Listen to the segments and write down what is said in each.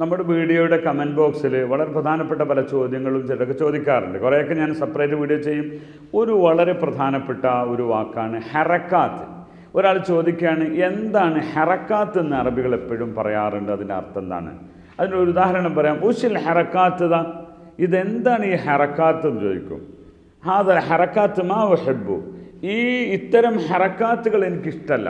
നമ്മുടെ വീഡിയോയുടെ കമന്റ് ബോക്സിൽ വളരെ പ്രധാനപ്പെട്ട പല ചോദ്യങ്ങളും ചിലരൊക്കെ ചോദിക്കാറുണ്ട്. കുറേയൊക്കെ ഞാൻ സെപ്പറേറ്റ് വീഡിയോ ചെയ്യും. ഒരു വളരെ പ്രധാനപ്പെട്ട ഒരു വാക്കാണ് ഹെറക്കാത്ത്. ഒരാൾ ചോദിക്കുകയാണ് എന്താണ് ഹെറക്കാത്ത് എന്ന് അറബികൾ എപ്പോഴും പറയാറുണ്ട്? അതിന്റെ അർത്ഥം എന്താണ്? അതിന്റെ ഒരു ഉദാഹരണം പറയാം. ഉഷിൽ ഹെറക്കാത്തത ഇതെന്താണ് ഈ ഹെറക്കാത്ത് എന്ന് ചോദിക്കും. ഹാദൽ ഹെറക്കാത്ത് മാ ഹെബു ഈ ഇത്തരം ഹെറക്കാത്തുകൾ എനിക്കിഷ്ടമല്ല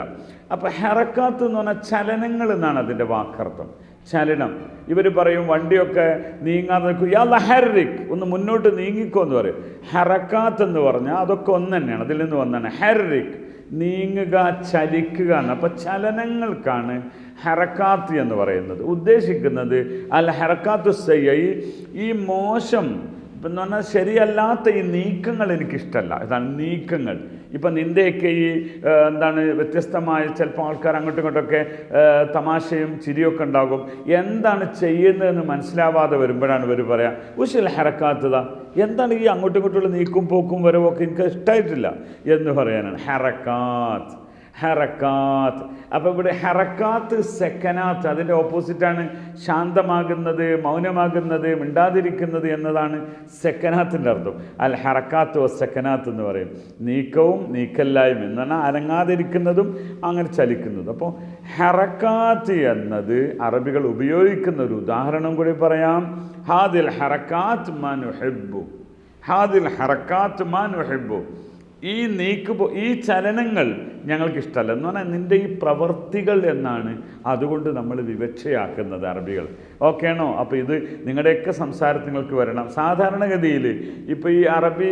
അപ്പോൾ ഹെറക്കാത്ത് എന്ന് പറഞ്ഞാൽ ചലനങ്ങൾ എന്നാണ് അതിന്റെ വാക്കർത്ഥം. ചലനം ഇവർ പറയും വണ്ടിയൊക്കെ നീങ്ങാതെ നിൽക്കും. യാ ഹെറിക് ഒന്ന് മുന്നോട്ട് നീങ്ങിക്കോ എന്ന് പറയും. ഹെറക്കാത്ത് എന്ന് പറഞ്ഞാൽ അതൊക്കെ ഒന്ന് തന്നെയാണ് അതിൽ നിന്ന് വന്നാണ്. ഹെറിക് നീങ്ങുക ചലിക്കുക എന്ന്. അപ്പോൾ ചലനങ്ങൾക്കാണ് ഹെറക്കാത്ത് എന്ന് പറയുന്നത്. ഉദ്ദേശിക്കുന്നത് അൽ ഹെറക്കാത്തു സയ്യ ഈ ഈ മോശം ഇപ്പം എന്ന് പറഞ്ഞാൽ ശരിയല്ലാത്ത ഈ നീക്കങ്ങൾ എനിക്കിഷ്ടമല്ല ഇതാണ് നീക്കങ്ങൾ. ഇപ്പം നിന്റെയൊക്കെ ഈ എന്താണ് വ്യത്യസ്തമായ ചിലപ്പോൾ ആൾക്കാർ അങ്ങോട്ടും ഇങ്ങോട്ടൊക്കെ തമാശയും ചിരിയൊക്കെ ഉണ്ടാകും. എന്താണ് ചെയ്യുന്നതെന്ന് മനസ്സിലാവാതെ വരുമ്പോഴാണ് ഇവർ പറയാം ഉശിൽ ഹെറക്കാത്തത എന്താണ് ഈ അങ്ങോട്ടും ഇങ്ങോട്ടുള്ള നീക്കും പോക്കും വരവും ഒക്കെ എനിക്ക് ഇഷ്ടമായിട്ടില്ല എന്ന് പറയാനാണ്. ഹെറക്കാത്ത് ഹെറക്കാത്ത്. അപ്പോൾ ഇവിടെ ഹെറക്കാത്ത് സെക്കനാത്ത് അതിന്റെ ഓപ്പോസിറ്റാണ് ശാന്തമാകുന്നത് മൗനമാകുന്നത് മിണ്ടാതിരിക്കുന്നത് എന്നതാണ് സെക്കനാത്തിന്റെ അർത്ഥം. അൽ ഹെറക്കാത്ത് ഓ സെക്കനാത്ത് എന്ന് പറയും. നീക്കവും നീക്കല്ലായ്മ എന്ന് പറഞ്ഞാൽ അനങ്ങാതിരിക്കുന്നതും അങ്ങനെ ചലിക്കുന്നതും. അപ്പോൾ ഹെറക്കാത്ത് എന്നത് അറബികൾ ഉപയോഗിക്കുന്ന ഒരു ഉദാഹരണം കൂടി പറയാം. ഹാദിൽ ഹെറക്കാത്ത് മനുഹെബു ഹാദിൽ ഹറക്കാത്ത് മാൻ വഹിബു ഈ നീക്ക് ഈ ചലനങ്ങൾ ഞങ്ങൾക്ക് ഇഷ്ടമല്ല. എന്ന് പറഞ്ഞാൽ നിന്റെ ഈ പ്രവർത്തികൾ എന്നാണ് അതുകൊണ്ട് നമ്മൾ വിവക്ഷയാക്കുന്നത് അറബികൾ. ഓക്കെ ആണോ? അപ്പോൾ ഇത് നിങ്ങളുടെയൊക്കെ സംസാരത്തിൽ നിങ്ങൾക്ക് വരണം. സാധാരണഗതിയിൽ ഇപ്പോൾ ഈ അറബി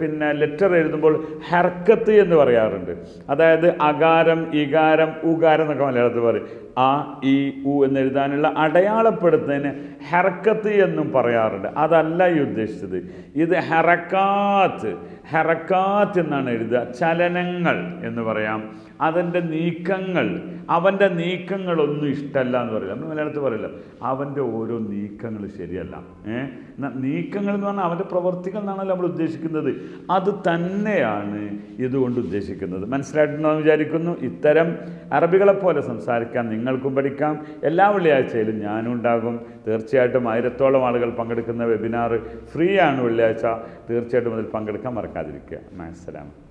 പിന്നെ ലെറ്റർ എഴുതുമ്പോൾ ഹർക്കത്ത് എന്ന് പറയാറുണ്ട്. അതായത് അകാരം ഇകാരം ഉകാരം എന്നൊക്കെ മലയാളത്തിൽ പറയും. ആ ഇ ഉ എന്നെഴുതാനുള്ള അടയാളപ്പെടുത്തുന്നതിന് ഹെറക്കത്ത് എന്നും പറയാറുണ്ട്. അതല്ല ഈ ഉദ്ദേശിച്ചത്. ഇത് ഹെറക്കാത്ത് ഹെറക്കാത്ത് എന്നാണ് എഴുതുക. ചലനങ്ങൾ എന്ന് പറയാം. അതിന്റെ നീക്കങ്ങൾ അവന്റെ നീക്കങ്ങളൊന്നും ഇഷ്ടമല്ല എന്ന് പറയില്ല. നമ്മൾ മലയാളത്തിൽ പറയില്ല അവന്റെ ഓരോ നീക്കങ്ങൾ ശരിയല്ല. ഏ? നീക്കങ്ങൾ എന്ന് പറഞ്ഞാൽ അവന്റെ പ്രവർത്തികൾ എന്നാണല്ലോ നമ്മൾ ഉദ്ദേശിക്കുന്നത്. അത് തന്നെയാണ് ഇതുകൊണ്ട് ഉദ്ദേശിക്കുന്നത്. മനസ്സിലായിട്ടുണ്ടോ എന്ന് വിചാരിക്കുന്നു? ഇത്തരം അറബികളെപ്പോലെ സംസാരിക്കാൻ നിങ്ങൾക്കും പഠിക്കാം. എല്ലാ വെള്ളിയാഴ്ചയിലും ഞാനും ഉണ്ടാകും. തീർച്ചയായിട്ടും ആയിരത്തോളം ആളുകൾ പങ്കെടുക്കുന്ന വെബിനാർ ഫ്രീ ആണ് വെള്ളിയാഴ്ച. തീർച്ചയായിട്ടും അതിൽ പങ്കെടുക്കാൻ മറക്കാതിരിക്കുക. for them.